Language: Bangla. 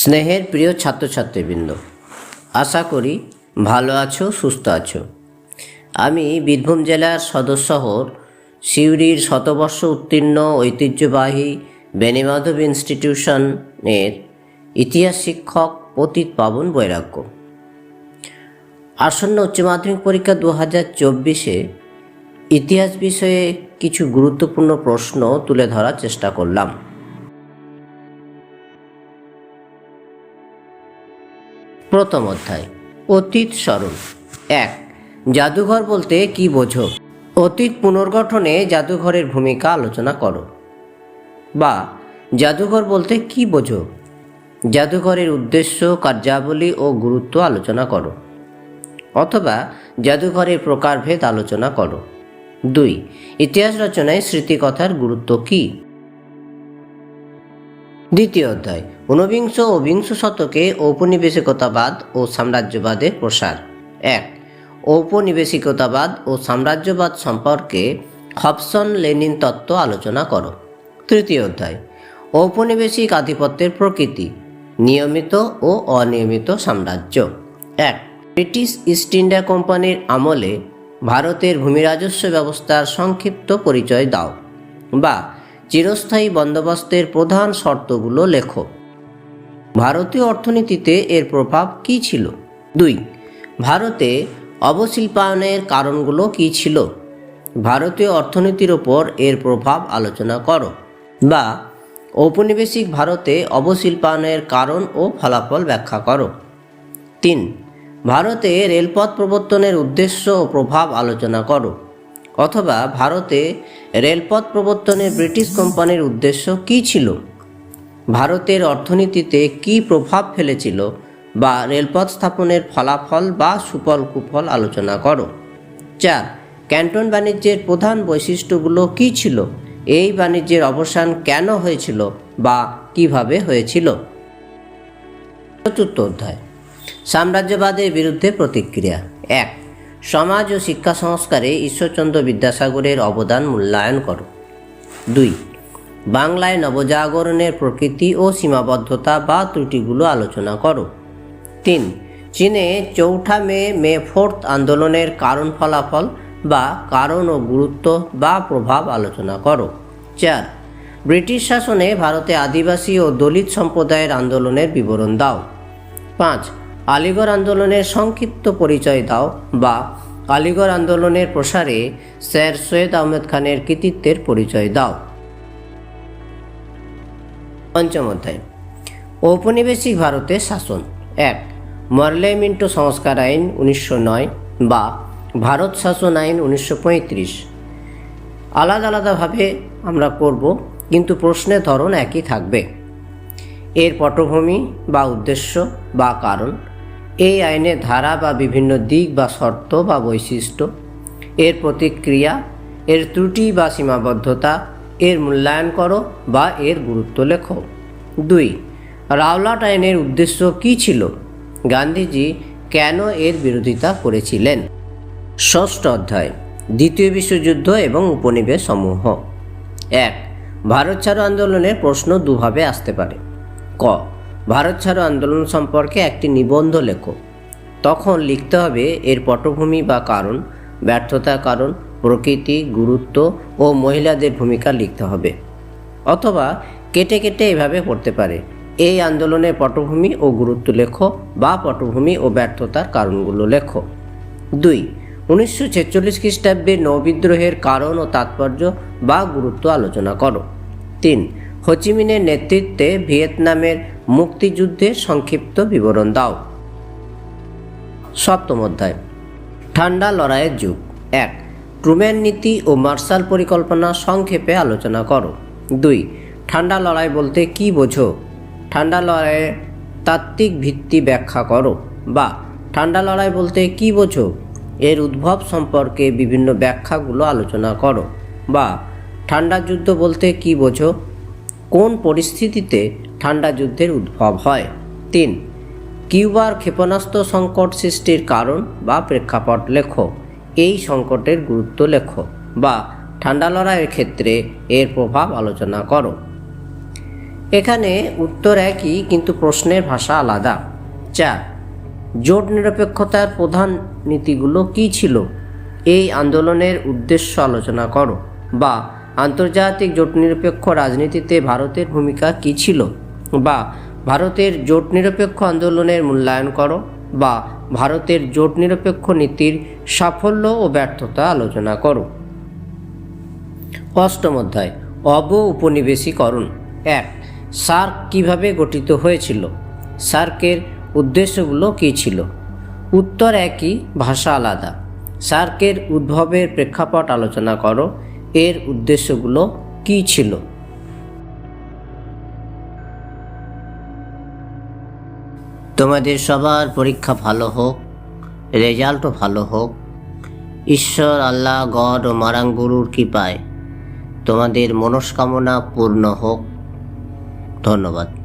স্নেহের প্রিয় ছাত্রছাত্রীবৃন্দ, আশা করি ভালো আছো, সুস্থ আছো। আমি বীরভূম জেলার সদর শহর, সিউড়ির শতবর্ষ উত্তীর্ণ ঐতিহ্যবাহী বেনিমাধব ইনস্টিটিউশনের ইতিহাস শিক্ষক পতিত পাবন বৈরাগ্য। আসন্ন উচ্চ মাধ্যমিক পরীক্ষা দু হাজার চব্বিশে ইতিহাস বিষয়ে কিছু গুরুত্বপূর্ণ প্রশ্ন তুলে ধরার চেষ্টা করলাম। প্রথম অধ্যায়, অতীত স্মরণ। এক, জাদুঘর বলতে কি বোঝো? অতীত পুনর্গঠনে জাদুঘরের ভূমিকা আলোচনা করো। বা, জাদুঘর বলতে কি বোঝো? জাদুঘরের উদ্দেশ্য, কার্যাবলী ও গুরুত্ব আলোচনা করো। অথবা, জাদুঘরের প্রকারভেদ আলোচনা করো। দুই, ইতিহাস রচনায় স্মৃতিকথার গুরুত্ব কী? দ্বিতীয় অধ্যায়, ঊনবিংশ ও বিংশ শতকে ঔপনিবেশিকতাবাদ ও সাম্রাজ্যবাদের প্রসার। এক, ঔপনিবেশিকতাবাদ ও সাম্রাজ্যবাদ সম্পর্কে হবসন লেনিন তত্ত্ব আলোচনা করো। তৃতীয় অধ্যায়, ঔপনিবেশিক আধিপত্যের প্রকৃতি, নিয়মিত ও অনিয়মিত সাম্রাজ্য। এক, ব্রিটিশ ইস্ট ইন্ডিয়া কোম্পানির আমলে ভারতের ভূমি রাজস্ব ব্যবস্থার সংক্ষিপ্ত পরিচয় দাও। বা চিরস্থায়ী বন্দোবস্তের প্রধান শর্তগুলো লেখো। ভারতীয় অর্থনীতিতে এর প্রভাব কী ছিল? দুই, ভারতে অবশিল্পায়নের কারণগুলো কী ছিল? ভারতীয় অর্থনীতির ওপর এর প্রভাব আলোচনা করো। বা, ঔপনিবেশিক ভারতে অবশিল্পায়নের কারণ ও ফলাফল ব্যাখ্যা করো। তিন, ভারতে রেলপথ প্রবর্তনের উদ্দেশ্য ও প্রভাব আলোচনা করো। অথবা ভারতে রেলপথ প্রবর্তনে ব্রিটিশ কোম্পানির উদ্দেশ্য কী ছিল? ভারতের অর্থনীতিতে কী প্রভাব ফেলেছিল? বা রেলপথ স্থাপনের ফলাফল বা সুফল কুফল আলোচনা করো। চার, ক্যান্টন বাণিজ্যের প্রধান বৈশিষ্ট্যগুলো কী ছিল? এই বাণিজ্যের অবসান কেন হয়েছিল বা কীভাবে হয়েছিল? চতুর্থ অধ্যায়, সাম্রাজ্যবাদের বিরুদ্ধে প্রতিক্রিয়া। এক সমাজ ও শিক্ষা সংস্কারে ঈশ্বরচন্দ্র বিদ্যাসাগরের অবদান মূল্যায়ন করো। দুই, বাংলায় নবজাগরণের প্রকৃতি ও সীমাবদ্ধতা বা ত্রুটিগুলো আলোচনা করো। তিন, চীনে চৌঠা মে মে ফোর্থ আন্দোলনের কারণ ফলাফল বা কারণ ও গুরুত্ব বা প্রভাব আলোচনা করো। চার, ব্রিটিশ শাসনে ভারতে আদিবাসী ও দলিত সম্প্রদায়ের আন্দোলনের বিবরণ দাও। পাঁচ আলিগড় আন্দোলনের সংক্ষিপ্ত পরিচয় দাও বা আলিগড় আন্দোলনের প্রসারে স্যার সৈয়দ আহমেদ খানের কৃতিত্বের পরিচয় দাও। পঞ্চম অধ্যায়। ঔপনিবেশিক ভারতের শাসন। এক, মরলে মিন্টো সংস্কার আইন উনিশশো নয় বা ভারত শাসন আইন উনিশশো পঁয়ত্রিশ। আলাদা আলাদাভাবে আমরা করব, কিন্তু প্রশ্নের ধরন একই থাকবে। এর পটভূমি বা উদ্দেশ্য বা কারণ এই আইনের ধারা বা বিভিন্ন দিক বা শর্ত বা বৈশিষ্ট্য, এর প্রতিক্রিয়া, এর ত্রুটি বা সীমাবদ্ধতা, এর মূল্যায়ন করো বা এর গুরুত্ব লেখো। দুই, রাওলাট আইনের উদ্দেশ্য কী ছিল? গান্ধীজি কেন এর বিরোধিতা করেছিলেন? ষষ্ঠ অধ্যায়, দ্বিতীয় বিশ্বযুদ্ধ এবং উপনিবেশ সমূহ এক, ভারত ছাড়ো আন্দোলনের প্রশ্ন দুভাবে আসতে পারে। ক ভারত ছাড়ো আন্দোলন সম্পর্কে একটি নিবন্ধ লেখো। তখন লিখতে হবে এর পটভূমি বা কারণ, ব্যর্থতার কারণ, প্রকৃতি, গুরুত্ব ও মহিলাদের ভূমিকা লিখতে হবে। অথবা কেটে কেটে এভাবে পড়তে পারে। এই আন্দোলনের পটভূমি ও গুরুত্ব লেখো বা পটভূমি ও ব্যর্থতার কারণগুলো লেখো। দুই, উনিশশো ছেচল্লিশ খ্রিস্টাব্দে নৌবিদ্রোহের কারণ ও তাৎপর্য বা গুরুত্ব আলোচনা করো। তিন হোচিমিনের নেতৃত্বে ভিয়েতনামের মুক্তিযুদ্ধের সংক্ষিপ্ত বিবরণ দাও। সপ্তম অধ্যায়। ঠান্ডা লড়াইয়ের যুগ। এক ট্রুম্যান নীতি ও মার্শাল পরিকল্পনা সংক্ষেপে আলোচনা করো। দুই, ঠান্ডা লড়াই বলতে কি বোঝো? ঠান্ডা লড়াইয়ের তাত্ত্বিক ভিত্তি ব্যাখ্যা করো। বা, ঠান্ডা লড়াই বলতে কি বোঝো? এর উদ্ভব সম্পর্কে বিভিন্ন ব্যাখ্যাগুলো আলোচনা করো। বা, ঠান্ডা যুদ্ধ বলতে কি বোঝো? কোন পরিস্থিতিতে ঠান্ডা যুদ্ধের উদ্ভব হয়? তিন, কিউবার ক্ষেপণাস্ত্র সংকট সৃষ্টির কারণ বা প্রেক্ষাপট লেখো। এই সংকটের গুরুত্ব লেখো বা ঠান্ডা লড়াইয়ের ক্ষেত্রে এর প্রভাব আলোচনা করো। এখানে উত্তর একই, কিন্তু প্রশ্নের ভাষা আলাদা। চার, জোট নিরপেক্ষতার প্রধান নীতিগুলো কী ছিল? এই আন্দোলনের উদ্দেশ্য আলোচনা করো বা আন্তর্জাতিক জোট নিরপেক্ষ রাজনীতিতে ভারতের ভূমিকা কী ছিল? বা, ভারতের জোট নিরপেক্ষ আন্দোলনের মূল্যায়ন করো বা, ভারতের জোট নিরপেক্ষ নীতির সাফল্য ও ব্যর্থতা আলোচনা করো। অষ্টম অধ্যায় অব উপনিবেশীকরণ এক, সার্ক কীভাবে গঠিত হয়েছিল? সার্কের উদ্দেশ্যগুলো কী ছিল? উত্তর একই, ভাষা আলাদা। সার্কের উদ্ভবের প্রেক্ষাপট আলোচনা করো। এর উদ্দেশ্যগুলো কী ছিল? তোমাদের সবার পরীক্ষা ভালো হোক, রেজাল্টও ভালো হোক, ঈশ্বর, আল্লাহ, গড ও মারাং গুরুর কৃপায় তোমাদের মনস্কামনা পূর্ণ হোক। ধন্যবাদ।